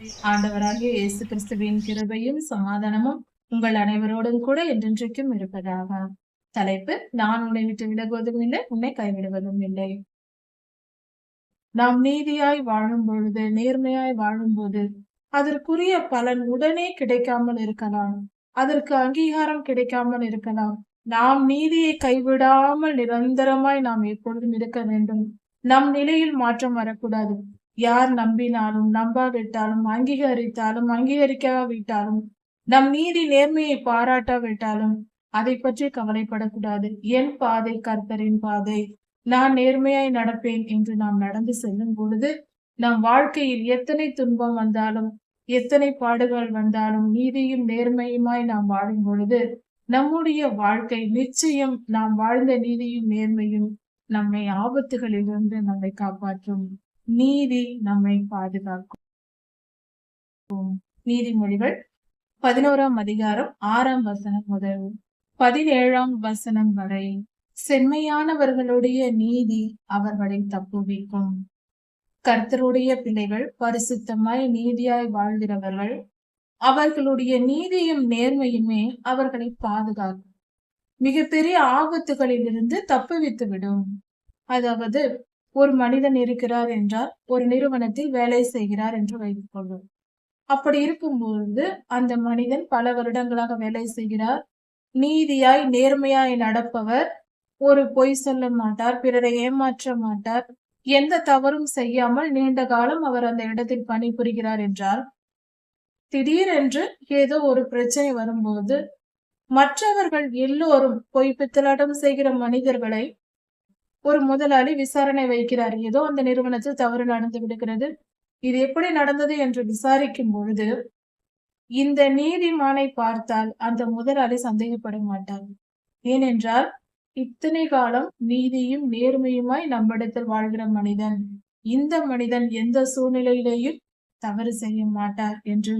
ஆண்டவராகிய இயேசு கிறிஸ்துவின் கிருபையும் சமாதானமும் உங்கள் அனைவரோடும் கூட என்றென்றைக்கும் இருப்பதாக. தலைப்பு நான் உன்னை விட்டு விலகுவதும் இல்லை உன்னை கைவிடுவதும் இல்லை. நாம் நீதியாய் வாழும் பொழுது நேர்மையாய் வாழும்போது அதற்குரிய பலன் உடனே கிடைக்காமல் இருக்கலாம். அதற்கு அங்கீகாரம் கிடைக்காமல் இருக்கலாம். நாம் நீதியை கைவிடாமல் நிரந்தரமாய் நாம் எப்பொழுதும் இருக்க வேண்டும். நம் நிலையில் மாற்றம் வரக்கூடாது. யார் நம்பினாலும் நம்பாவிட்டாலும் அங்கீகரித்தாலும் அங்கீகரிக்காவிட்டாலும் நம் நீதி நேர்மையை பாராட்டாவிட்டாலும் அதை பற்றி கவலைப்படக்கூடாது. என் பாதை கர்த்தரின் பாதை. நான் நேர்மையாய் நடப்பேன் என்று நாம் நடந்து செல்லும் பொழுது நம் வாழ்க்கையில் எத்தனை துன்பம் வந்தாலும் எத்தனை பாடுகள் வந்தாலும் நீதியும் நேர்மையுமாய் நாம் வாழும் பொழுது நம்முடைய வாழ்க்கை நிச்சயம் நாம் வாழ்ந்த நீதியும் நேர்மையும் நம்மை ஆபத்துகளிலிருந்து நம்மை காப்பாற்றும். நீதி நம்மை பாதுகாக்கும். நீதிமொழிகள் பதினோராம் அதிகாரம் ஆறாம் வசனம் முதல் பதினேழாம் வசனம் வரை செம்மையானவர்களுடைய நீதி அவர்களை தப்புவிக்கும். கர்த்தருடைய பிள்ளைகள் பரிசுத்தமாய் நீதியாய் வாழ்கிறவர்கள் அவர்களுடைய நீதியும் நேர்மையுமே அவர்களை பாதுகாக்கும். மிகப்பெரிய ஆபத்துகளில் இருந்து தப்புவித்து விடும் அதாவது ஒரு மனிதன் இருக்கிறார் என்றால் ஒரு நிறுவனத்தில் வேலை செய்கிறார் என்று வைத்துக் கொள்வோம். அப்படி இருக்கும்போது அந்த மனிதன் பல வருடங்களாக வேலை செய்கிறார். நீதியாய் நேர்மையாய் நடப்பவர். ஒரு பொய் சொல்ல மாட்டார் பிறரை ஏமாற்ற மாட்டார். எந்த தவறும் செய்யாமல் நீண்ட காலம் அவர் அந்த இடத்தில் பணிபுரிகிறார் என்றால் திடீரென்று ஏதோ ஒரு பிரச்சனை வரும்போது மற்றவர்கள் எல்லோரும் பொய் பித்தலாட்டம் செய்கிற மனிதர்களை ஒரு முதலாளி விசாரணை வைக்கிறார். ஏதோ அந்த நிறுவனத்தில் தவறு நடந்து விடுகிறது. இது எப்படி நடந்தது என்று விசாரிக்கும் பொழுது இந்த நீதிமானை பார்த்தால் அந்த முதலாளி சந்தேகப்பட மாட்டார். ஏனென்றால் இத்தனை காலம் நீதியும் நேர்மையுமாய் நம்மிடத்தில் வாழ்கிற மனிதன் இந்த மனிதன் எந்த சூழ்நிலையிலேயும் தவறு செய்ய மாட்டார் என்று.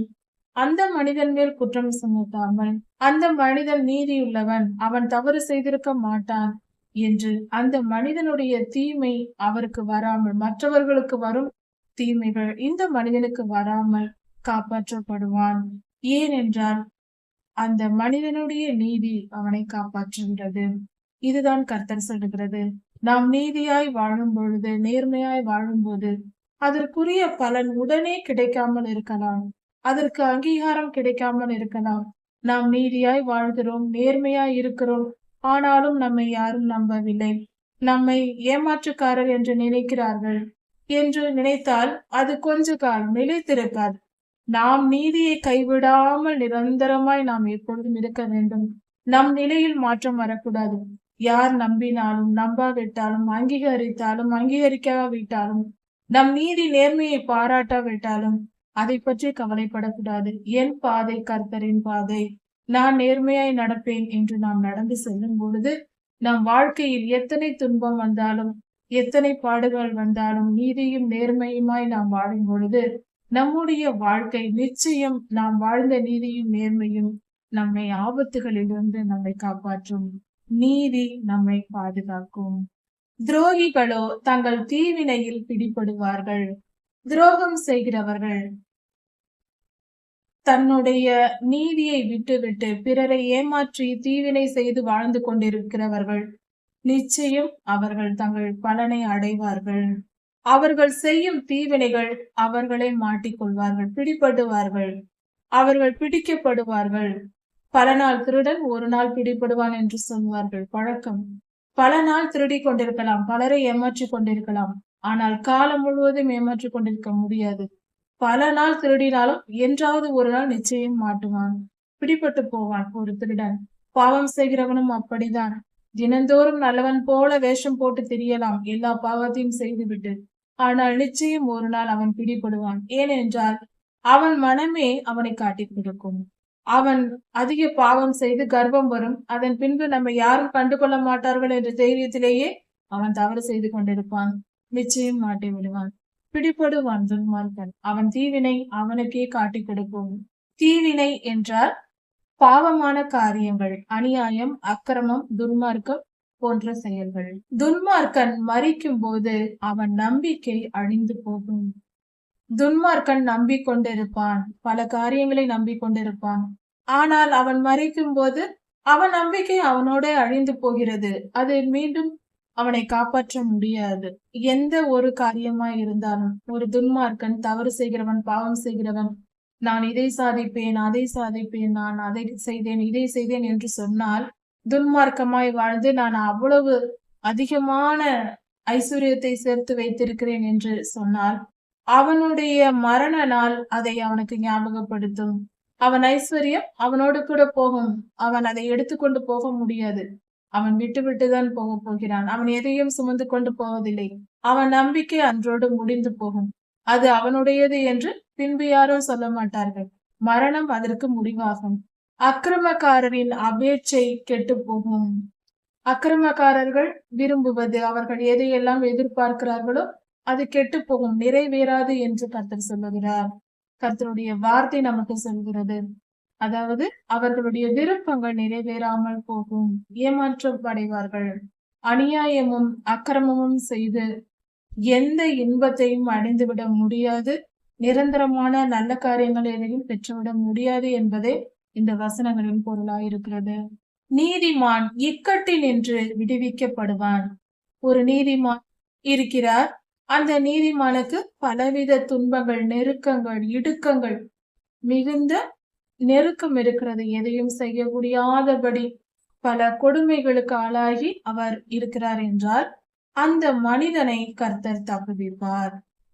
அந்த மனிதன் மேல் குற்றம் சுமத்தாமல் அந்த மனிதன் நீதியுள்ளவன் அவன் தவறு செய்திருக்க மாட்டான். என்று அந்த மனிதனுடைய தீமை அவருக்கு வராமல் மற்றவர்களுக்கு வரும் தீமைகள் இந்த மனிதனுக்கு வராமல் காப்பாற்றப்படுவான். ஏனென்றால் அந்த மனிதனுடைய நீதி அவனை காப்பாற்றுகிறது. இதுதான் கர்த்தர் சொல்லுகிறது. நாம் நீதியாய் வாழும் பொழுது நேர்மையாய் வாழும்போது அதற்குரிய பலன் உடனே கிடைக்காமல் இருக்கலாம். அதற்கு அங்கீகாரம் கிடைக்காமல் இருக்கலாம். நாம் நீதியாய் வாழ்கிறோம் நேர்மையாய் இருக்கிறோம் ஆனாலும் நம்மை யாரும் நம்பவில்லை. நம்மை ஏமாற்றுக்காரர் என்று நினைக்கிறார்கள் என்று நினைத்தால் அது கொஞ்ச காலம் நிலைத்திருக்காது. நாம் நீதியை கைவிடாமல் நிரந்தரமாய் நாம் எப்பொழுதும் இருக்க வேண்டும். நம் நிலையில் மாற்றம் வரக்கூடாது. யார் நம்பினாலும் நம்பாவிட்டாலும் அங்கீகரித்தாலும் அங்கீகரிக்காவிட்டாலும் நம் நீதி நேர்மையை பாராட்டாவிட்டாலும் அதை பற்றி கவலைப்படக்கூடாது. என் பாதை கர்த்தரின் பாதை. நான் நேர்மையாய் நடப்பேன் என்று நாம் நடந்து செல்லும் பொழுது நம் வாழ்க்கையில் எத்தனை துன்பம் வந்தாலும் எத்தனை பாடுகள் வந்தாலும் நீதியும் நேர்மையுமாய் நாம் வாழும் பொழுது நம்முடைய வாழ்க்கை நிச்சயம் நாம் வாழ்ந்த நீதியும் நேர்மையும் நம்மை ஆபத்துகளிலிருந்து நம்மை காப்பாற்றும். நீதி நம்மை பாதுகாக்கும். துரோகிகளோ தங்கள் தீவினையில் பிடிபடுவார்கள். துரோகம் செய்கிறவர்கள் தன்னுடைய நீதியை விட்டுவிட்டு பிறரை ஏமாற்றி தீவினை செய்து வாழ்ந்து கொண்டிருக்கிறவர்கள் நிச்சயம் அவர்கள் தங்கள் பலனை அடைவார்கள். அவர்கள் செய்யும் தீவினைகள் அவர்களை மாட்டிக்கொள்வார்கள் பிடிபடுவார்கள் அவர்கள் பிடிக்கப்படுவார்கள். பல நாள் திருடன் ஒரு நாள் பிடிபடுவான் என்று சொல்வார்கள் பழக்கம். பல நாள் திருடி கொண்டிருக்கலாம் பலரை ஏமாற்றி கொண்டிருக்கலாம் ஆனால் காலம் முழுவதும் ஏமாற்றி கொண்டிருக்க முடியாது. பல நாள் திருடினாலும் என்றாவது ஒரு நாள் நிச்சயம் மாட்டுவான். பிடிபட்டு போவான் ஒரு திருடன். பாவம் செய்கிறவனும் அப்படிதான் தினந்தோறும் நல்லவன் போல வேஷம் போட்டு தெரியலாம். எல்லா பாவத்தையும் செய்துவிட்டு. ஆனால் நிச்சயம் ஒரு நாள் அவன் பிடிபடுவான். ஏனென்றால் அவன் மனமே அவனை காட்டிக் கொடுக்கும். அவன் அதிக பாவம் செய்து கர்ப்பம் வரும். அதன் பின்பு நம்ம யாரும் கண்டுகொள்ள மாட்டார்கள் என்ற தைரியத்திலேயே அவன் தவறு செய்து கொண்டிருப்பான். நிச்சயம் மாட்டி விடுவான் பிடிபடுவான் துன்மார்க்கன் அவன் தீவினை அவனுக்கே காட்டிக் கொடுக்கும். தீவினை என்றால் பாவமான காரியங்கள் அநியாயம் அக்கிரமம் துன்மார்க்கம் போன்ற செயல்கள். துன்மார்க்கன் மறிக்கும் போது அவன் நம்பிக்கை அழிந்து போகும். துன்மார்க்கன் நம்பிக்கொண்டிருப்பான். பல காரியங்களை நம்பிக்கொண்டிருப்பான். ஆனால் அவன் மறிக்கும் போது அவன் நம்பிக்கை அவனோட அழிந்து போகிறது. அது மீண்டும் அவனை காப்பாற்ற முடியாது. எந்த ஒரு காரியமா இருந்தாலும் ஒரு துன்மார்க்கன் தவறு செய்கிறவன் பாவம் செய்கிறவன் நான் இதை சாதிப்பேன் அதை சாதிப்பேன் நான் அதை செய்தேன் இதை செய்தேன் என்று சொன்னால் துன்மார்க்கமாய் வாழ்ந்து நான் அவ்வளவு அதிகமான ஐஸ்வர்யத்தை சேர்த்து வைத்திருக்கிறேன் என்று சொன்னால் அவனுடைய மரண நாள் அதை அவனுக்கு ஞாபகப்படுத்தும். அவன் ஐஸ்வர்யம் அவனோடு கூட போகும். அவன் அதை எடுத்துக்கொண்டு போக முடியாது. அவன் விட்டு விட்டுதான் போக போகிறான். அவன் எதையும் சுமந்து கொண்டு போவதில்லை. அவன் நம்பிக்கை அன்றோடு முடிந்து போகும். அது அவனுடையது என்று பின்பு யாரோ சொல்ல மாட்டார்கள். மரணம் அதற்கு முடிவாகும். அக்கிரமக்காரரின் அபேட்சை கெட்டு போகும். அக்கிரமக்காரர்கள் விரும்புவது அவர்கள் எதையெல்லாம் எதிர்பார்க்கிறார்களோ அது கெட்டு போகும் நிறைவேறாது என்று கர்த்தர் சொல்லுகிறார். கர்த்தருடைய வார்த்தை நமக்கு சொல்கிறது. அதாவது அவர்களுடைய விருப்பங்கள் நிறைவேறாமல் போகும். ஏமாற்றம் அடைவார்கள். அநியாயமும் அக்கிரமமும் செய்து எந்த இன்பத்தையும் அடைந்துவிட முடியாது. நிரந்தரமான நல்ல காரியங்கள் எதையும் பெற்றுவிட முடியாது என்பதே இந்த வசனங்களின் பொருளாயிருக்கிறது. நீதிமான் இக்கட்டில் நின்று விடுவிக்கப்படுவான். ஒரு நீதிமான் இருக்கிறார். அந்த நீதிமானுக்கு பலவித துன்பங்கள் நெருக்கங்கள் இடுக்கங்கள் மிகுந்த நெருக்கம் இருக்கிறது. எதையும் செய்ய முடியாதபடி பல கொடுமைகளுக்கு ஆளாகி அவர் இருக்கிறார் என்றால் அந்த மனிதனை கர்த்தர் தப்புவிப்பார்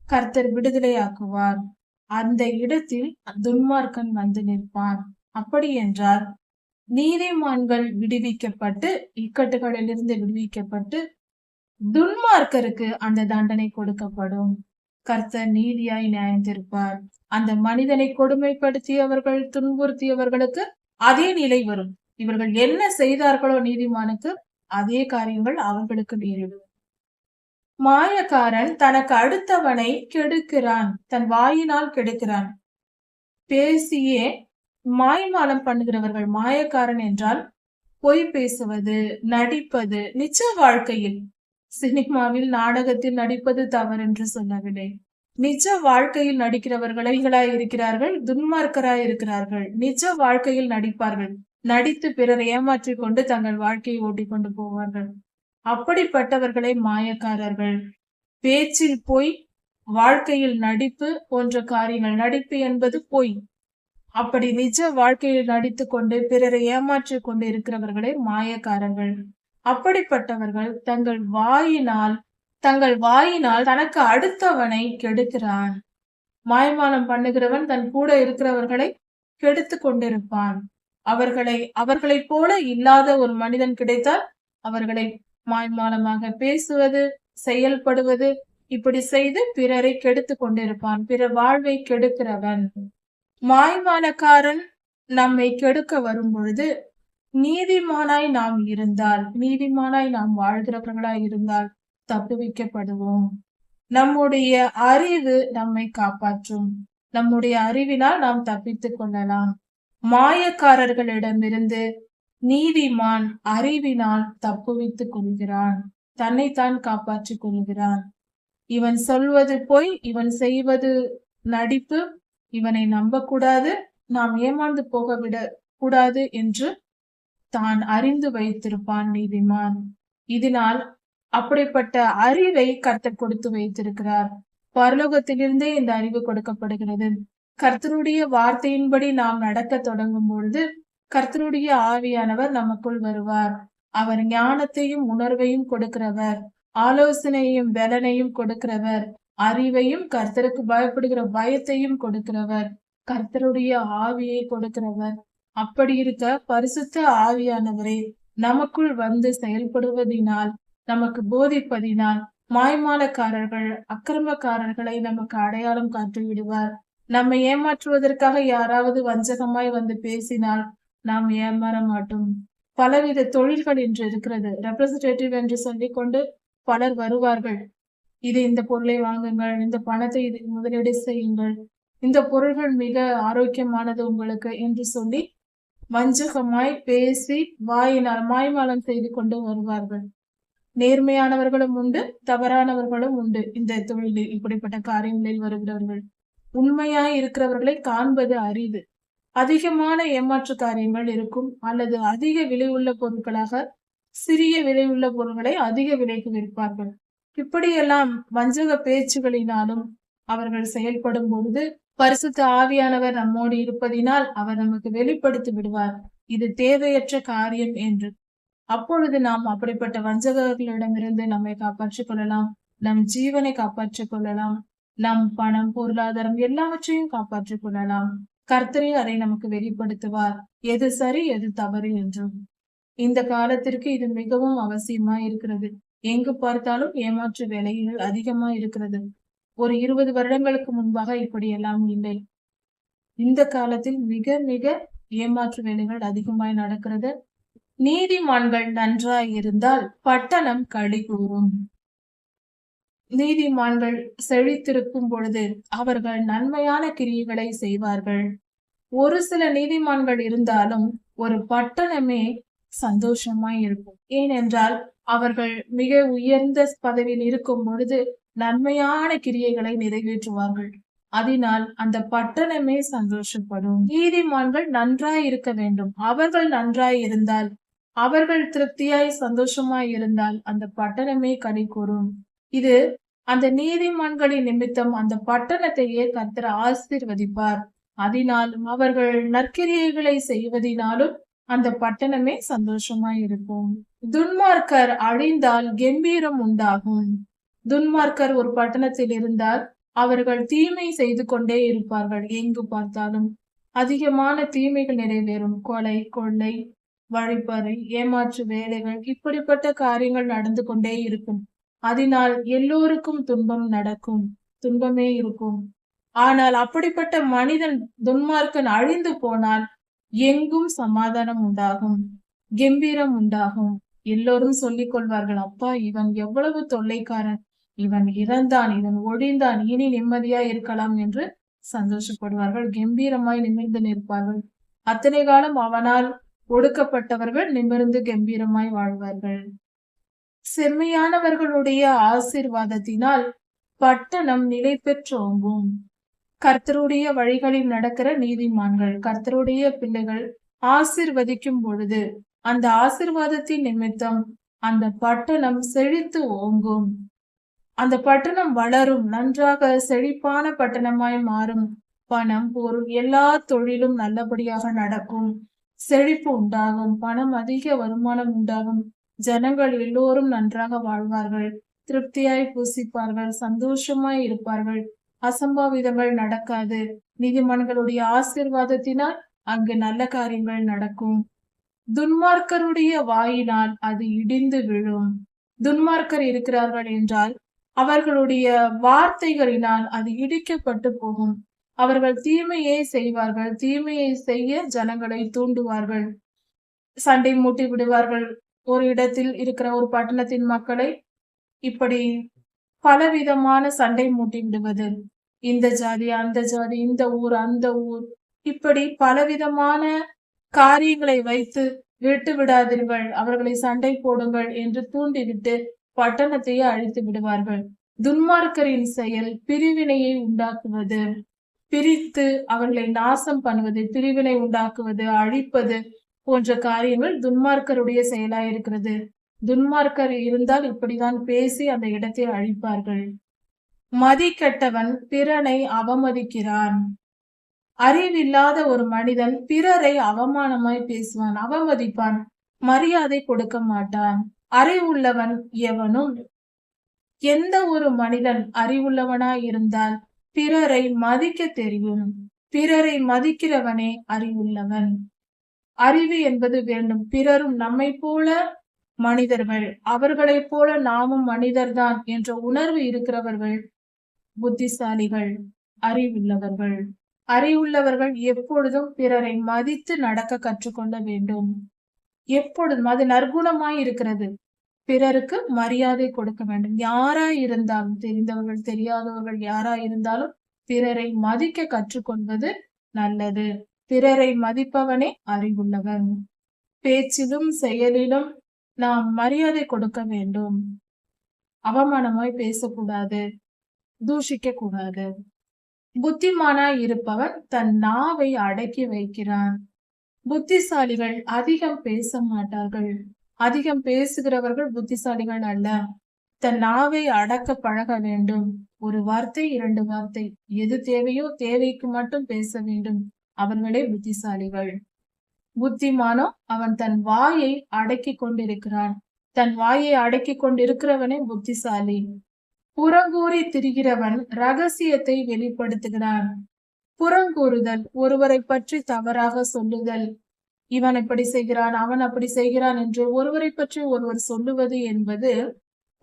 கர்த்தர் விடுதலையாக்குவார். அந்த இடத்தில் துன்மார்க்கன் வந்து நிற்பான். அப்படி என்றால் நீதிமான்கள் விடுவிக்கப்பட்டு இக்கட்டுகளிலிருந்து விடுவிக்கப்பட்டு துன்மார்க்கருக்கு அந்த தண்டனை கொடுக்கப்படும். கர்த்தர் நீதியாய் நியாயந்திருப்பார் அந்த மனிதனை கொடுமைப்படுத்தியவர்கள் துன்புறுத்தியவர்களுக்கு அதே நிலை வரும். இவர்கள் என்ன செய்தார்களோ நீதிமானுக்கு அதே காரியங்கள் அவர்களுக்கு நேரிடும். மாயக்காரன் தனக்கு அடுத்தவனை கெடுக்கிறான். தன் வாயினால் கெடுக்கிறான். பேசியே மாய்மாலம் பண்ணுகிறவர்கள் மாயக்காரன் என்றால் பொய் பேசுவது நடிப்பது நிச்ச வாழ்க்கையில் சினிமாவில் நாடகத்தில் நடிப்பது தவறு என்று சொல்லவில்லை. நிஜ வாழ்க்கையில் நடிக்கிறவர்களாய் இருக்கிறார்கள் துன்மார்க்கராய் இருக்கிறார்கள் நிஜ வாழ்க்கையில் நடிப்பார்கள். நடித்து பிறர் ஏமாற்றிக் கொண்டு தங்கள் வாழ்க்கையை ஓட்டிக்கொண்டு போவார்கள். அப்படிப்பட்டவர்களை மாயக்காரர்கள். பேச்சில் பொய் வாழ்க்கையில் நடிப்பு போன்ற காரியங்கள். நடிப்பு என்பது பொய். அப்படி நிஜ வாழ்க்கையில் நடித்து கொண்டு பிறரை ஏமாற்றிக் கொண்டு இருக்கிறவர்களே மாயக்காரர்கள். அப்படிப்பட்டவர்கள் தங்கள் வாயினால் தங்கள் வாயினால் தனக்கு அடுத்தவனை கெடுக்கிறான். மாய்மானம் பண்ணுகிறவன் தன் கூட இருக்கிறவர்களை கெடுத்து கொண்டிருப்பான். அவர்களை அவர்களைப் போல இல்லாத ஒரு மனிதன் கிடைத்தால் அவர்களை மாய்மாலமாக பேசுவது செயல்படுவது இப்படி செய்து பிறரை கெடுத்து கொண்டிருப்பான். பிற வாழ்வை கெடுக்கிறவன். மாய்மானக்காரன் நம்மை கெடுக்க வரும் பொழுது நீதிமானாய் நாம் இருந்தால் நீதிமானாய் நாம் வாழ்கிறவர்களாய் இருந்தால் தப்புவிக்கப்படுவோம். நம்முடைய அறிவு நம்மை காப்பாற்றும். நம்முடைய அறிவினால் நாம் தப்பித்துக் கொள்ளலாம். மாயக்காரர்களிடமிருந்து நீதிமான் அறிவினால் தப்புவித்துக் கொள்கிறான். தன்னைத்தான் காப்பாற்றிக் கொள்கிறான். இவன் சொல்வது போய் இவன் செய்வது நடிப்பு. இவனை நம்பக்கூடாது. நாம் ஏமாந்து போக விட கூடாது என்று தான் அறிந்து வைத்திருப்பான் நீதிமான். இதனால் அப்படிப்பட்ட அறிவை கர்த்தர் கொடுத்து வைத்திருக்கிறார். பரலோகத்திலிருந்தே இந்த அறிவு கொடுக்கப்படுகிறது. கர்த்தருடைய வார்த்தையின்படி நாம் நடக்க தொடங்கும் பொழுது கர்த்தருடைய ஆவியானவர் நமக்குள் வருவார். அவர் ஞானத்தையும் உணர்வையும் கொடுக்கிறவர். ஆலோசனையும் பலனையும் கொடுக்கிறவர். அறிவையும் கர்த்தருக்கு பயப்படுகிற பயத்தையும் கொடுக்கிறவர். கர்த்தருடைய ஆவியை கொடுக்கிறவர். அப்படி இருக்க பரிசுத்த ஆவியானவரே நமக்குள் வந்து செயல்படுவதினால் நமக்கு போதிப்பதினால் மாய்மாலக்காரர்கள் அக்கிரமக்காரர்களை நமக்கு அடையாளம் காட்டி விடுவார். நம்மை ஏமாற்றுவதற்காக யாராவது வஞ்சகமாய் வந்து பேசினால் நாம் ஏமாற மாட்டோம். பலவித தொழில்கள் என்று இருக்கிறது. ரெப்ரசன்டேட்டிவ் என்று சொல்லிக் கொண்டு பலர் வருவார்கள். இது இந்த பொருளை வாங்குங்கள் இந்த பணத்தை இது முதலீடு செய்யுங்கள். இந்த பொருள்கள் மிக ஆரோக்கியமானது உங்களுக்கு என்று சொல்லி வஞ்சகமாய் பேசி வாயினால் மாய்மாலம் செய்து கொண்டு வருவார்கள். நேர்மையானவர்களும் உண்டு தவறானவர்களும் உண்டு. இந்த தொழிலில் இப்படிப்பட்ட காரியங்களில் வருகிறவர்கள். உண்மையாய் இருக்கிறவர்களை காண்பது அரிது. அதிகமான ஏமாற்று காரியங்கள் இருக்கும் அல்லது அதிக விலை உள்ள பொருட்களாக சிறிய விலை உள்ள பொருட்களை அதிக விலைக்கு விற்பார்கள். இப்படியெல்லாம் வஞ்சக பேச்சுகளினாலும் அவர்கள் செயல்படும் பொழுது பரிசுத்த ஆவியானவர் நம்மோடு இருப்பதினால் அவர் நமக்கு வெளிப்படுத்தி விடுவார். இது தேவையற்ற காரியம் என்று. அப்பொழுது நாம் அப்படிப்பட்ட வஞ்சகர்களிடமிருந்து நம்மை காப்பாற்றிக் கொள்ளலாம். நம் ஜீவனை காப்பாற்றிக் கொள்ளலாம். நம் பணம் பொருளாதாரம் எல்லாவற்றையும் காப்பாற்றிக் கொள்ளலாம். கர்த்தரே அதை நமக்கு வெளிப்படுத்துவார். எது சரி எது தவறு என்றும். இந்த காலத்திற்கு இது மிகவும் அவசியமா இருக்கிறது. எங்கு பார்த்தாலும் ஏமாற்று வேலைகள் அதிகமா இருக்கிறது. ஒரு இருபது வருடங்களுக்கு முன்பாக இப்படி எல்லாம் இல்லை. இந்த காலத்தில் மிக மிக ஏமாற்று வேலைகள் அதிகமாய் நடக்கிறது. நீதிமான்கள் நன்றாய் இருந்தால் பட்டணம் களி கூறும் நீதிமான்கள் செழித்திருக்கும் பொழுது அவர்கள் நன்மையான கிரியைகளை செய்வார்கள். ஒரு சில நீதிமான்கள் இருந்தாலும் ஒரு பட்டணமே சந்தோஷமாய் இருக்கும். ஏனென்றால் அவர்கள் மிக உயர்ந்த பதவியில் இருக்கும் பொழுது நன்மையான கிரியைகளை நிறைவேற்றுவார்கள். அதனால் அந்த பட்டணமே சந்தோஷப்படும். நீதிமான்கள் நன்றாய் இருக்க வேண்டும். அவர்கள் நன்றாய் இருந்தால் அவர்கள் திருப்தியாய் சந்தோஷமாய் இருந்தால் அந்த பட்டணமே கனி கூறும். இது அந்த நீதிமான்களின் நிமித்தம் அந்த பட்டணத்தையே கர்த்தர் ஆசீர்வதிப்பார். அதனாலும் அவர்கள் நற்கிரியைகளை செய்வதினாலும் அந்த பட்டணமே சந்தோஷமாய் இருக்கும். துன்மார்க்கர் அழிந்தால் கம்பீரம் உண்டாகும். துன்மார்க்கர் ஒரு பட்டணத்தில் இருந்தால் அவர்கள் தீமை செய்து கொண்டே இருப்பார்கள். எங்கு பார்த்தாலும் அதிகமான தீமைகள் நிறைவேறும். கொலை கொள்ளை வழிப்பறை ஏமாற்று வேலைகள் இப்படிப்பட்ட காரியங்கள் நடந்து கொண்டே இருக்கும். அதனால் எல்லோருக்கும் துன்பம் நடக்கும். துன்பமே இருக்கும். ஆனால் அப்படிப்பட்ட மனிதன் துன்மார்க்கன் அழிந்து போனால் எங்கும் சமாதானம் உண்டாகும். கம்பீரம் உண்டாகும். எல்லோரும் சொல்லிக் கொள்வார்கள் அப்பா இவன் எவ்வளவு தொல்லைக்காரன். இவன் இறந்தான் இவன் ஒழிந்தான் இனி நிம்மதியா இருக்கலாம் என்று சந்தோஷப்படுவார்கள் கம்பீரமாய் நிமிர்ந்து நிற்பார்கள். அத்தனை காலம் அவனால் ஒடுக்கப்பட்டவர்கள் நிமிர்ந்து கம்பீரமாய் வாழ்வார்கள். செம்மையானவர்களுடைய ஆசிர்வாதத்தினால் பட்டணம் நிலை பெற்றோங்கும் கர்த்தருடைய வழிகளில் நடக்கிற நீதிமான்கள் கர்த்தருடைய பிள்ளைகள் ஆசிர்வதிக்கும் பொழுது அந்த ஆசிர்வாதத்தின் நிமித்தம் அந்த பட்டணம் செழித்து ஓங்கும் அந்த பட்டணம் வளரும் நன்றாக செழிப்பான பட்டணமாய் மாறும். பணம் பொருள் எல்லா தொழிலும் நல்லபடியாக நடக்கும். செழிப்பு உண்டாகும் பணம் அதிக வருமானம் உண்டாகும். ஜனங்கள் எல்லோரும் நன்றாக வாழ்வார்கள். திருப்தியாய் பூசிப்பார்கள் சந்தோஷமாய் இருப்பார்கள். அசம்பாவிதங்கள் நடக்காது. நீதிமன்றங்களுடைய ஆசிர்வாதத்தினால் அங்கு நல்ல காரியங்கள் நடக்கும். துன்மார்க்கருடைய வாயினால் அது இடிந்து விழும். துன்மார்க்கர் இருக்கிறார்கள் என்றால் அவர்களுடைய வார்த்தைகளினால் அது இடிக்கப்பட்டு போகும். அவர்கள் தீமையை செய்வார்கள். தீமையை செய்ய ஜனங்களை தூண்டுவார்கள். சண்டை மூட்டி விடுவார்கள். ஒரு இடத்தில் இருக்கிற ஒரு பட்டணத்தின் மக்களை இப்படி பலவிதமான சண்டை மூட்டி விடுவது. இந்த ஜாதி அந்த ஜாதி இந்த ஊர் அந்த ஊர். இப்படி பலவிதமான காரியங்களை வைத்து விட்டு விடாதீர்கள் அவர்களை சண்டை போடுங்கள் என்று தூண்டிவிட்டு பட்டணத்தையே அழித்து விடுவார்கள். துன்மார்க்கரின் செயல் பிரிவினையை உண்டாக்குவது பிரித்து அவர்களை நாசம் பண்ணுவது பிரிவினை உண்டாக்குவது அழிப்பது போன்ற காரியங்கள் துன்மார்க்கருடைய செயலாயிருக்கிறது. துன்மார்க்கர் இருந்தால் இப்படிதான் பேசி அந்த இடத்தை அழிப்பார்கள். மதி கெட்டவன் பிறனை அவமதிக்கிறான். அறிவில்லாத ஒரு மனிதன் பிறரை அவமானமாய் பேசுவான் அவமதிப்பான் மரியாதை கொடுக்க மாட்டான். அறிவுள்ளவன் எவனும் எந்த ஒரு மனிதன் அறிவுள்ளவனாய் இருந்தால் பிறரை மதிக்க தெரியும். பிறரை மதிக்கிறவனே அறிவுள்ளவன். அறிவு என்பது வேண்டும். பிறரும் நம்மை போல மனிதர்கள். அவர்களைப் போல நாமும் மனிதர்தான் என்ற உணர்வு இருக்கிறவர்கள் புத்திசாலிகள் அறிவுள்ளவர்கள். அறிவுள்ளவர்கள் எப்பொழுதும் பிறரை மதித்து நடக்க கற்றுக்கொள்ள வேண்டும். எப்பொழுதும் அது நற்குணமாய் இருக்கிறது. பிறருக்கு மரியாதை கொடுக்க வேண்டும். யாரா இருந்தாலும் தெரிந்தவர்கள் தெரியாதவர்கள் யாரா இருந்தாலும் பிறரை மதிக்க கற்றுக்கொள்வது நல்லது. பிறரை மதிப்பவனே அறிவுள்ளவன். பேச்சிலும் செயலிலும் நாம் மரியாதை கொடுக்க வேண்டும். அவமானமாய் பேசக்கூடாது. தூஷிக்க கூடாது புத்திமானாய் இருப்பவன் தன் நாவை அடக்கி வைக்கிறான். புத்திசாலிகள் அதிகம் பேச மாட்டார்கள் அதிகம் பேசுகிறவர்கள் புத்திசாலிகள் அல்ல. தன் நாவை அடக்க பழக வேண்டும். ஒரு வார்த்தை இரண்டு வார்த்தை எது தேவையோ தேவைக்கு மட்டும் பேச வேண்டும். அவர்களே புத்திசாலிகள். புத்திமானோ அவன் தன் வாயை அடக்கி கொண்டிருக்கிறான். தன் வாயை அடக்கி கொண்டிருக்கிறவனே புத்திசாலி. புறங்கூறி திரிகிறவன் ரகசியத்தை வெளிப்படுத்துகிறான். புறங்கூறுதல் ஒருவரை பற்றி தவறாக சொல்லுதல். இவன் இப்படி செய்கிறான் அவன் அப்படி செய்கிறான் என்று ஒருவரை பற்றி ஒருவர் சொல்லுவது என்பது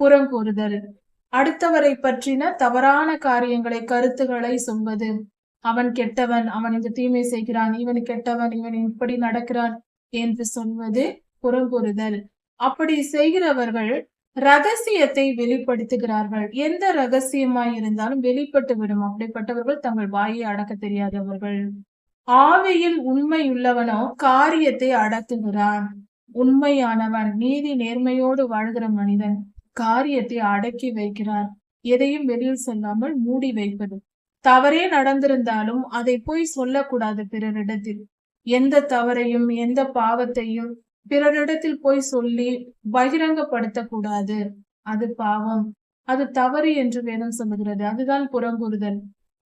புறங்கூறுதல். அடுத்தவரை பற்றின தவறான காரியங்களை கருத்துக்களை சொல்வது. அவன் கெட்டவன் அவன் இந்த தீமை செய்கிறான் இவன் கெட்டவன் இவன் இப்படி நடக்கிறான் என்று சொல்வது புறங்கூறுதல். அப்படி செய்கிறவர்கள் ரகசியத்தை வெளிப்படுத்துகிறார்கள். எந்த ரகசியமாய் இருந்தாலும் வெளிப்பட்டு விடும்? அப்படிப்பட்டவர்கள் தங்கள் வாயை அடக்க தெரியாதவர்கள். ஆவியில் உண்மையுள்ளவனோ காரியத்தை அடக்குகிறான். உண்மையானவன் நீதி நேர்மையோடு வாழ்கிற மனிதன் காரியத்தை அடக்கி வைக்கிறார். எதையும் வெளியில் சொல்லாமல் மூடி வைப்பது. தவறே நடந்திருந்தாலும் அதை போய் சொல்லக்கூடாது பிறரிடத்தில். எந்த தவறையும் எந்த பாவத்தையும் பிறரிடத்தில் போய் சொல்லி பகிரங்கப்படுத்தக்கூடாது. அது பாவம். அது தவறு என்று வேதம் சொல்லுகிறது. அதுதான் புறங்குறுதல்.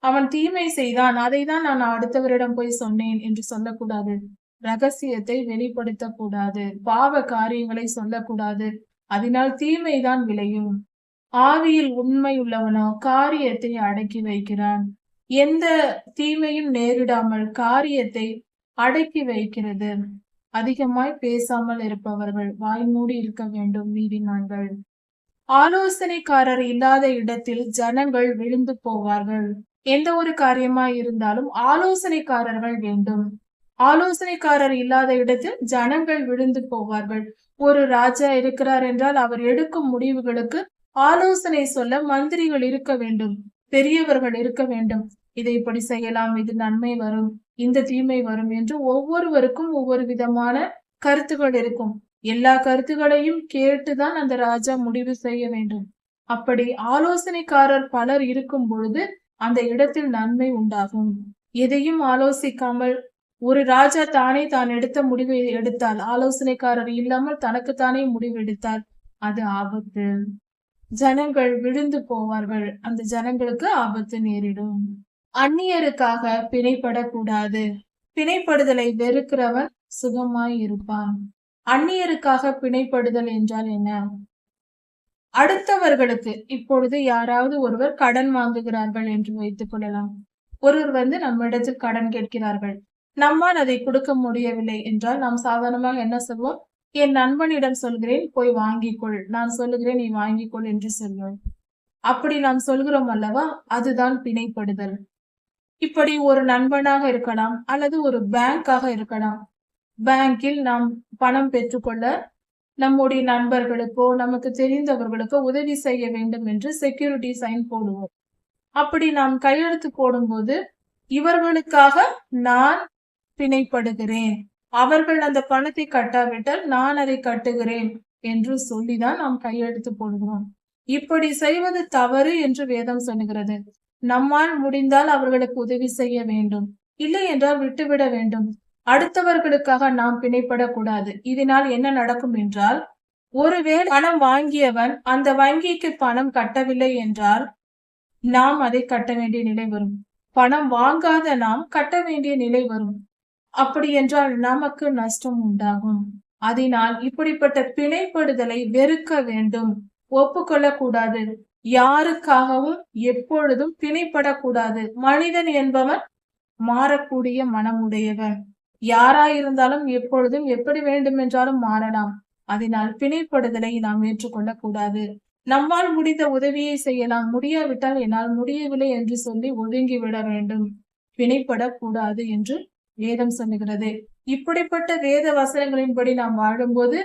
அவன் தீமை செய்தான். அதை தான் நான் அடுத்தவரிடம் போய் சொன்னேன் என்று சொல்லக்கூடாது. ரகசியத்தை வெளிப்படுத்த கூடாது பாவ காரியங்களை சொல்லக்கூடாது. அதனால் தீமைதான் விளையும். ஆவியில் உண்மை உள்ளவனோ காரியத்தை அடக்கி வைக்கிறான். எந்த தீமையும் நேரிடாமல் காரியத்தை அடக்கி வைக்கிறது. அதிகமாய் பேசாமல் இருப்பவர்கள் வாய் மூடி இருக்க வேண்டும் நீதிமான்கள் ஆலோசனைக்காரர் இல்லாத இடத்தில் ஜனங்கள் விழுந்து போவார்கள். எந்த ஒரு காரியமாய் இருந்தாலும் ஆலோசனைக்காரர்கள் வேண்டும். ஆலோசனைக்காரர் இல்லாத இடத்தில் ஜனங்கள் விழுந்து போவார்கள். ஒரு ராஜா இருக்கிறார் என்றால் அவர் எடுக்கும் முடிவுகளுக்கு ஆலோசனை சொல்ல மந்திரிகள் இருக்க வேண்டும் பெரியவர்கள் இருக்க வேண்டும். இதை இப்படி செய்யலாம் இது நன்மை வரும் இந்த தீமை வரும் என்று ஒவ்வொருவருக்கும் ஒவ்வொரு விதமான கருத்துகள் இருக்கும். எல்லா கருத்துகளையும் கேட்டுதான் அந்த ராஜா முடிவு செய்ய வேண்டும். அப்படி ஆலோசனைக்காரர் பலர் இருக்கும் பொழுது அந்த இடத்தில் நன்மை உண்டாகும். எதையும் ஆலோசிக்காமல் ஒரு ராஜா தானே தான் எடுத்த முடிவை எடுத்தால் ஆலோசனைக்காரர் இல்லாமல் தனக்குத்தானே முடிவு எடுத்தார் அது ஆபத்து. ஜனங்கள் விழுந்து போவார்கள் அந்த ஜனங்களுக்கு ஆபத்து நேரிடும். அந்நியருக்காக பிணைப்படக்கூடாது. பிணைப்படுதலை வெறுக்கிறவன் சுகமாய் இருப்பான் அந்நியருக்காக பிணைப்படுதல் என்றால் என்ன? அடுத்தவர்களுக்கு இப்பொழுது யாராவது ஒருவர் கடன் வாங்குகிறார்கள் என்று வைத்துக் கொள்ளலாம். ஒருவர் வந்து நம்மிடத்தில் கடன் கேட்கிறார்கள். நம்மால் அதை கொடுக்க முடியவில்லை என்றால் நாம் சாதாரணமாக என்ன சொல்வோம்? என் நண்பனிடம் சொல்கிறேன் போய் வாங்கிக்கொள். நான் சொல்லுகிறேன் நீ வாங்கிக்கொள் என்று சொல்வோம். அப்படி நாம் சொல்கிறோம் அல்லவா? அதுதான் பிணைப்படுதல். இப்படி ஒரு நண்பனாக இருக்கலாம் அல்லது ஒரு பேங்காக இருக்கலாம். பேங்கில் நாம் பணம் பெற்றுக்கொள்ள நம்முடைய நண்பர்களுக்கோ நமக்கு தெரிந்தவர்களுக்கோ உதவி செய்ய வேண்டும் என்று செக்யூரிட்டி சைன் போடுவோம். அப்படி நாம் கையெழுத்து போடும்போது இவர்களுக்காக நான் பிணைப்படுகிறேன். அவர்கள் அந்த பணத்தை கட்டாவிட்டால் நான் அதை கட்டுகிறேன் என்று சொல்லிதான் நாம் கையெழுத்து போடுகிறோம். இப்படி செய்வது தவறு என்று வேதம் சொல்லுகிறது. நம்மால் முடிந்தால் அவர்களுக்கு உதவி செய்ய வேண்டும். இல்லை என்றால் விட்டுவிட வேண்டும். அடுத்தவர்களுக்காக நாம் பிணைப்படக்கூடாது. இதனால் என்ன நடக்கும் என்றால் ஒருவேளை பணம் வாங்கியவன் அந்த வங்கிக்கு பணம் கட்டவில்லை என்றால் நாம் அதை கட்ட வேண்டிய நிலை வரும். பணம் வாங்காத நாம் கட்ட வேண்டிய நிலை வரும். அப்படி என்றால் நமக்கு நஷ்டம் உண்டாகும். அதனால் இப்படிப்பட்ட பிணைப்படுதலை வெறுக்க வேண்டும். ஒப்புக்கொள்ளக்கூடாது. யாருக்காகவும் எப்பொழுதும் பிணைப்படக்கூடாது. மனிதன் என்பவன் மாறக்கூடிய மனமுடையவன். யாராயிருந்தாலும் எப்பொழுதும் எப்படி வேண்டுமென்றாலும் மாறலாம். அதனால் பிணைப்படுதலை நாம் ஏற்றுக்கொள்ள கூடாது நம்மால் முடிந்த உதவியை செய்யலாம். முடியாவிட்டால் என்னால் முடியவில்லை என்று சொல்லி ஒதுங்கிவிட வேண்டும். பிணைப்படக்கூடாது என்று வேதம் சொல்லுகிறது. இப்படிப்பட்ட வேத வசனங்களின்படி நாம் வாழும்போது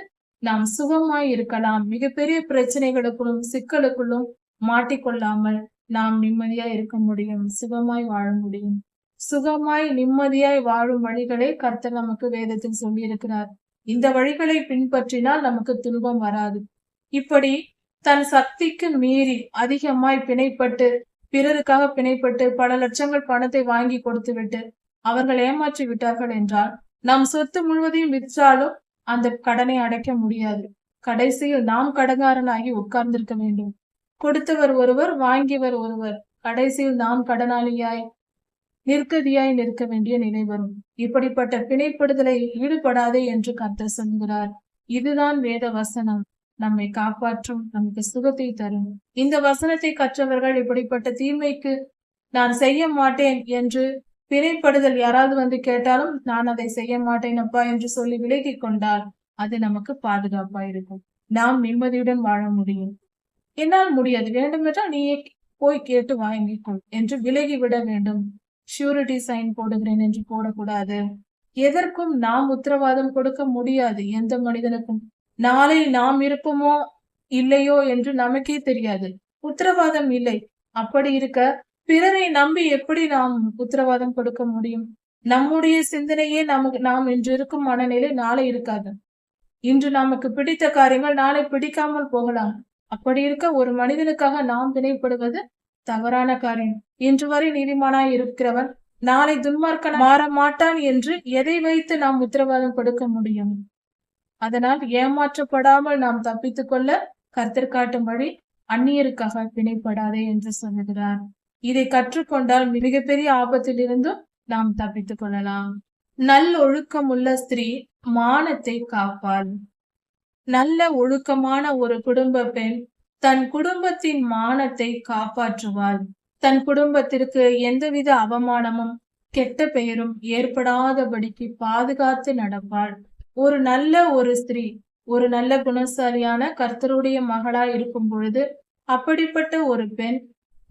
நாம் சுகமாய் இருக்கலாம். மிகப்பெரிய பிரச்சனைகளுக்குள்ளும் சிக்கலுக்குள்ளும் மாட்டிக்கொள்ளாமல் நாம் நிம்மதியா இருக்க முடியும் சுகமாய் வாழ முடியும். சுகமாய் நிம்மதியாய் வாழும் வழிகளை கர்த்தர் நமக்கு வேதத்தில் சொல்லியிருக்கிறார். இந்த வழிகளை பின்பற்றினால் நமக்கு துன்பம் வராது. இப்படி தன் சக்திக்கு மீறி அதிகமாய் பிணைப்பட்டு பிறருக்காக பிணைப்பட்டு பல லட்சங்கள் பணத்தை வாங்கி கொடுத்து விட்டு அவர்கள் ஏமாற்றி விட்டார்கள் என்றால் நம் சொத்து முழுவதையும் விற்றாலும் அந்த கடனை அடைக்க முடியாது. கடைசியில் நாம் கடங்காரனாகி உட்கார்ந்திருக்க வேண்டும். கொடுத்தவர் ஒருவர் வாங்கியவர் ஒருவர். கடைசியில் நாம் கடனாளியாய் நிற்கதியாய் நிற்க வேண்டிய நிலை வரும். இப்படிப்பட்ட பிணைப்படுதலை ஈடுபடாதே என்று கர்த்த சொல்கிறார் இதுதான் வேத வசனம். நம்மை காப்பாற்றும் நமக்கு சுகத்தை தரும். இந்த வசனத்தை கற்றவர்கள் இப்படிப்பட்ட தீமைக்கு நான் செய்ய மாட்டேன் என்று பிணைப்படுதல் யாராவது வந்து கேட்டாலும் நான் அதை செய்ய மாட்டேன் அப்பா என்று சொல்லி விலகி கொண்டால் அது நமக்கு பாதுகாப்பா இருக்கும். நாம் நிம்மதியுடன் வாழ முடியும். என்னால் முடியாது. வேண்டுமென்றால் நீயே போய் கேட்டு வாங்கிக்கொள் என்று விலகி விட வேண்டும். ஷூரிட்டி சைன் போடுகிறேன் என்று போடக்கூடாது. எதற்கும் நாம் உத்தரவாதம் கொடுக்க முடியாது. எந்த மனிதனுக்கும் நாளை நாம் இருப்போமோ இல்லையோ என்று நமக்கே தெரியாது. உத்தரவாதம் இல்லை. அப்படி இருக்க பிறரை நம்பி எப்படி நாம் உத்தரவாதம் கொடுக்க முடியும்? நம்முடைய சிந்தனையே நமக்கு நாம் இன்று இருக்கும் மனநிலை நாளை இருக்காது. இன்று நமக்கு பிடித்த காரியங்கள் நாளை பிடிக்காமல் போகலாம். அப்படி இருக்க ஒரு மனிதனுக்காக நாம் பிணைப்படுவது தவறான காரியம். இன்று வரை நீதிமானாய் இருக்கிறவன் நாளை துன்மார்க்கன மாற மாட்டான் என்று எதை வைத்து நாம் உத்தரவாதம் கொடுக்க முடியும்? அதனால் ஏமாற்றப்படாமல் நாம் தப்பித்துக் கொள்ள கர்த்தர் காட்டும் வழி அந்நியருக்காக பிணைப்படாதே என்று சொல்லுகிறார். இதை கற்றுக்கொண்டால் மிகப்பெரிய ஆபத்திலிருந்தும் நாம் தப்பித்துக் கொள்ளலாம். நல்லொழுக்கம் ஒழுக்கமுள்ள ஸ்திரீ மானத்தை காப்பாள். நல்ல ஒழுக்கமான ஒரு குடும்ப பெண் தன் குடும்பத்தின் மானத்தை காப்பாற்றுவாள். தன் குடும்பத்திற்கு எந்தவித அவமானமும் கெட்ட பெயரும் ஏற்படாதபடிக்கு பாதுகாத்து நடப்பாள். ஒரு நல்ல ஒரு ஸ்திரீ ஒரு நல்ல குணசாலியான கர்த்தருடைய மகளா இருக்கும் பொழுது அப்படிப்பட்ட ஒரு பெண்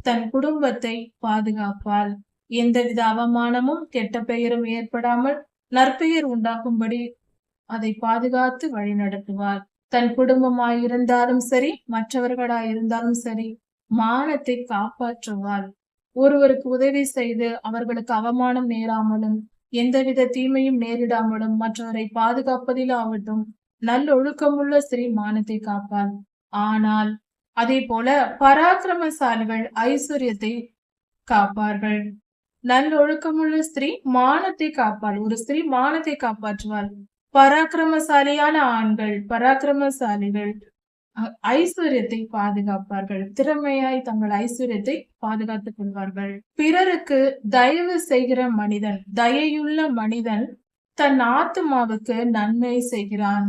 தன் குடும்பத்தை பாதுகாப்பாள். எந்தவித அவமானமும் கெட்ட பெயரும் ஏற்படாமல் நற்பெயர் உண்டாக்கும்படி அதை பாதுகாத்து வழிநடத்துவார் தன் குடும்பமாயிருந்தாலும் சரி மற்றவர்களாயிருந்தாலும் சரி மானத்தை காப்பாற்றுவாள். ஒருவருக்கு உதவி செய்து அவர்களுக்கு அவமானம் நேராமலும் எந்தவித தீமையும் நேரிடாமலும் மற்றவரை பாதுகாப்பதில் ஆகட்டும் நல்லொழுக்கமுள்ள ஸ்திரீ மானத்தை காப்பாள். ஆனால் அதே போல பராக்கிரமசாலிகள் ஐஸ்வர்யத்தை காப்பார்கள். நல்லொழுக்கமுள்ள ஸ்திரீ மானத்தை காப்பாள். ஒரு ஸ்திரீ மானத்தை காப்பாற்றுவாள். பராக்கிரமசாலியான ஆண்கள் பராக்கிரமசாலிகள் ஐஸ்வர்யத்தை பாதுகாப்பார்கள். திறமையாய் தங்கள் ஐஸ்வர்யத்தை பாதுகாத்துக் கொள்வார்கள். பிறருக்கு தயவு செய்கிற மனிதன் தயையுள்ள மனிதன் தன் ஆத்துமாவுக்கு நன்மை செய்கிறான்.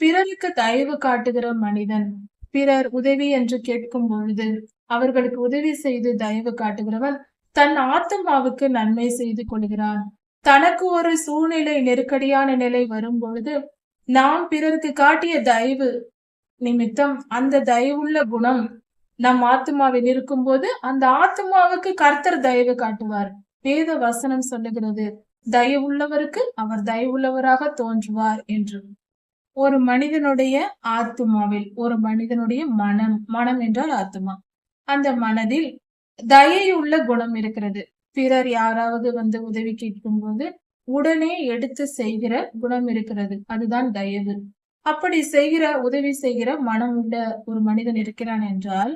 பிறருக்கு தயவு காட்டுகிற மனிதன் பிறர் உதவி என்று கேட்கும் பொழுது அவர்களுக்கு உதவி செய்து தயவு காட்டுகிறவன் தன் ஆத்துமாவுக்கு நன்மை செய்து கொள்கிறான். தனக்கு ஒரு சூழ்நிலை நெருக்கடியான நிலை வரும் பொழுது நாம் பிறருக்கு காட்டிய தயவு நிமித்தம் அந்த தயவுள்ள குணம் நம் ஆத்மாவில் இருக்கும்போது அந்த ஆத்மாவுக்கு கர்த்தர் தயவு காட்டுவார். வேத வசனம் சொல்லுகிறது தயவுள்ளவருக்கு அவர் தயவுள்ளவராக தோன்றுவார் என்று. ஒரு மனிதனுடைய ஆத்மாவில் ஒரு மனிதனுடைய மனம் மனம் என்றால் ஆத்மா அந்த மனதில் தயையுள்ள குணம் இருக்கிறது. பிறர் யாராவது வந்து உதவி கேட்கும்போது உடனே எடுத்து செய்கிற குணம் இருக்கிறது. அதுதான் தயவு. அப்படி செய்கிற உதவி செய்கிற மனம் உள்ள ஒரு மனிதன் இருக்கிறான் என்றால்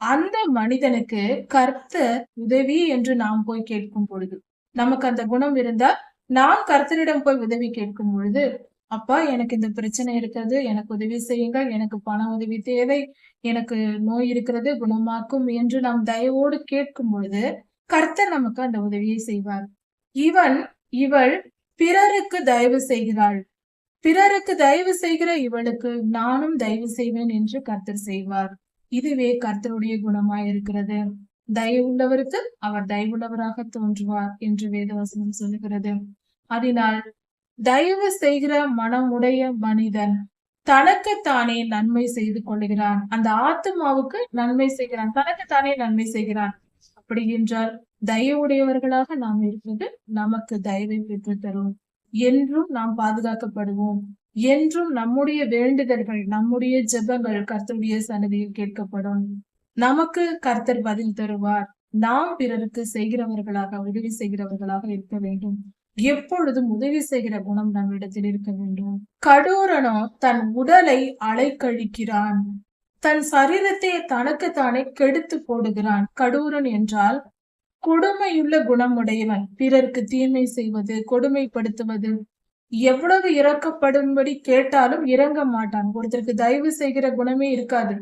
அந்த மனிதனுக்கு கர்த்த உதவி என்று நாம் போய் கேட்கும் பொழுது நமக்கு அந்த குணம் இருந்தால் நாம் கர்த்தரிடம் போய் உதவி கேட்கும் பொழுது அப்பா எனக்கு இந்த பிரச்சனை இருக்கிறது எனக்கு உதவி செய்யுங்கள் எனக்கு பண உதவி தேவை எனக்கு நோய் இருக்கிறது குணமாக்கும் என்று நாம் தயவோடு கேட்கும் பொழுது கர்த்தர் நமக்கு அந்த உதவியை செய்வார். இவன் இவள் பிறருக்கு தயவு செய்கிறாள். பிறருக்கு தயவு செய்கிற இவளுக்கு நானும் தயவு செய்வேன் என்று கர்த்தர் செய்வார். இதுவே கர்த்தருடைய குணமாய் இருக்கிறது. தயவுள்ளவருக்கு அவர் தயவுள்ளவராக தோன்றுவார் என்று வேதவசனம் சொல்லுகிறது. அதனால் தயவு செய்கிற மனமுடைய மனிதன் தனக்குத்தானே நன்மை செய்து கொள்கிறான் அந்த ஆத்மாவுக்கு நன்மை செய்கிறான். தனக்குத்தானே நன்மை செய்கிறான். அப்படி என்றால் தயவுடையவர்களாக நாம் இருப்பது நமக்கு தயவை பெற்று தரும் என்றும் நாம் பாதுகாக்கப்படுவோம். என்றும் நம்முடைய வேண்டுதல்கள் நம்முடைய ஜெபங்கள் கர்த்தருடைய சன்னதியில் கேட்கப்படும். நமக்கு கர்த்தர் பதில் தருவார். நாம் பிறருக்கு செய்கிறவர்களாக உதவி செய்கிறவர்களாக இருக்க வேண்டும். எப்பொழுதும் உதவி செய்கிற குணம் நம்மிடத்தில் இருக்க வேண்டும். கடூரனோ தன் உடலை அலைக்கழிக்கிறான். தன் சரீரத்தை தனக்குத்தானே கெடுத்து போடுகிறான். கடூரன் என்றால் கொடுமையுள்ள குணமுடையவன். பிறருக்கு தீமை செய்வது கொடுமைப்படுத்துவது. எவ்வளவு இறக்கப்படும்படி கேட்டாலும் இறங்க மாட்டான். ஒருத்தருக்கு தயவு செய்கிற குணமே இருக்காது.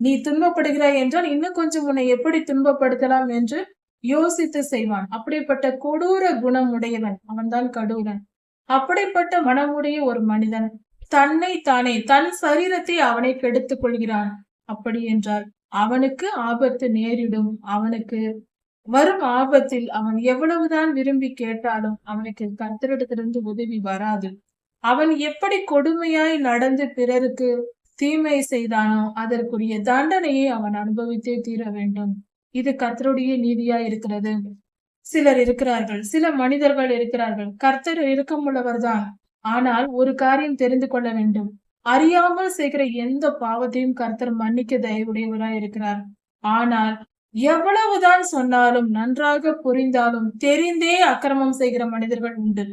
நீ துன்பப்படுகிறாய் என்றால் இன்னும் கொஞ்சம் உன்னை எப்படி துன்பப்படுத்தலாம் என்று யோசித்து செய்வான். அப்படிப்பட்ட கொடூர குணம் உடையவன் அவன்தான் கடூரன் அப்படிப்பட்ட மனமுடைய ஒரு மனிதன். தன்னை தானே தன் சரீரத்தை அவனை கெடுத்துக் கொள்கிறான். அப்படி என்றால் அவனுக்கு ஆபத்து நேரிடும். அவனுக்கு வரும் ஆபத்தில் அவன் எவ்வளவுதான் விரும்பி கேட்டாலும் அவனுக்கு கத்தரிடத்திலிருந்து உதவி வராது. அவன் எப்படி கொடுமையாய் நடந்து பிறருக்கு தீமை செய்தானோ அதற்குரிய தண்டனையை அவன் அனுபவித்தே தீர வேண்டும். இது கர்த்தருடைய நீதியா இருக்கிறது. சிலர் இருக்கிறார்கள். சில மனிதர்கள் இருக்கிறார்கள். கர்த்தர் இரக்கமுள்ளவர் தான் ஆனால் ஒரு காரியம் தெரிந்து கொள்ள வேண்டும். அறியாமல் செய்கிற எந்த பாவத்தையும் கர்த்தர் மன்னிக்க தயவுடையவராய் இருக்கிறார். ஆனால் எவ்வளவுதான் சொன்னாலும் நன்றாக புரிந்தாலும் தெரிந்தே அக்கிரமம் செய்கிற மனிதர்கள் உண்டு.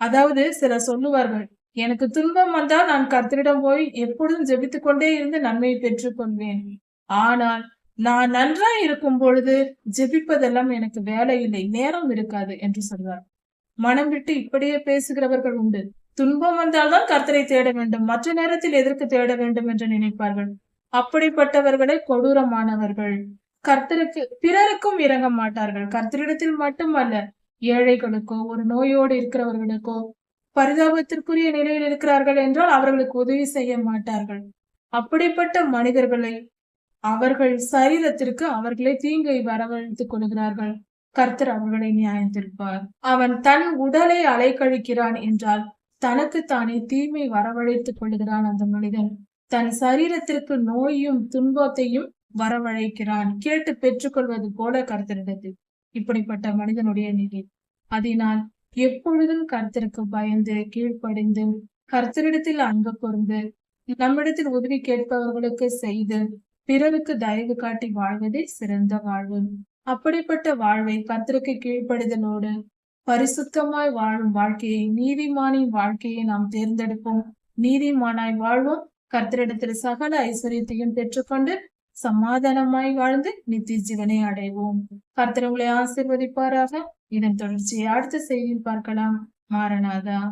அதாவது சிலர் சொல்லுவார்கள் எனக்கு துன்பம் வந்தால் நான் கர்த்தரிடம் போய் எப்பொழுதும் ஜெபித்துக் கொண்டே இருந்து நன்மையை பெற்றுக் கொள்வேன். ஆனால் நான் நன்றாய் இருக்கும் பொழுது ஜெபிப்பதெல்லாம் எனக்கு வேலை இல்லை நேரம் இருக்காது என்று சொல்வார். மனம் விட்டு இப்படியே பேசுகிறவர்கள் உண்டு. துன்பம் வந்தால்தான் கர்த்தரை தேட வேண்டும். மற்ற நேரத்தில் எதற்கு தேட வேண்டும் என்று நினைப்பார்கள்? அப்படிப்பட்டவர்களே கொடூரமானவர்கள். கர்த்தருக்கு பிறருக்கும் இறங்க மாட்டார்கள். கர்த்தரிடத்தில் மட்டுமல்ல ஏழைகளுக்கோ ஒரு நோயோடு இருக்கிறவர்களுக்கோ பரிதாபத்திற்குரிய நிலையில் இருக்கிறார்கள் என்றால் அவர்களுக்கு உதவி செய்ய மாட்டார்கள். அப்படிப்பட்ட மனிதர்களை அவர்கள் சரீரத்திற்கு அவர்களே தீங்கை வரவழைத்துக் கொள்கிறார்கள். கர்த்தர் அவர்களை நியாயந்திருப்பார். அவன் தன் உடலை அலைக்கழிக்கிறான் என்றால் தனக்குத்தானே தீமை வரவழைத்துக் கொள்கிறான் அந்த மனிதன். தன் சரீரத்திற்கு நோயும் துன்பத்தையும் வரவழைக்கிறான். கேட்டு பெற்றுக்கொள்வது போல கருத்திருந்தது இப்படிப்பட்ட மனிதனுடைய நிலை. அதனால் எப்பொழுதும் கர்த்தருக்கு பயந்து கீழ்ப்படிந்து கர்த்தரிடத்தில் அன்பு கூர்ந்து நம்மிடத்தில் உதவி கேட்பவர்களுக்கு செய்து பிறருக்கு தயவு காட்டி வாழ்வதே சிறந்த வாழ்வு. அப்படிப்பட்ட வாழ்வை கர்த்தருக்கு கீழ்ப்படிதலோடு பரிசுத்தமாய் வாழும் வாழ்க்கையை நீதிமானின் வாழ்க்கையை நாம் தேர்ந்தெடுப்போம். நீதிமானாய் வாழ்வோம். கர்த்தரிடத்தில் சகல ஐஸ்வர்யத்தையும் பெற்றுக்கொண்டு சமாதானமாய் வாழ்ந்து நித்திய ஜீவனை அடைவோம். கர்த்தர் உங்களை ஆசிர்வதிப்பாராக. இதன் தொடர்ச்சியை அடுத்த செய்தியில் பார்க்கலாம். மாறனாதா.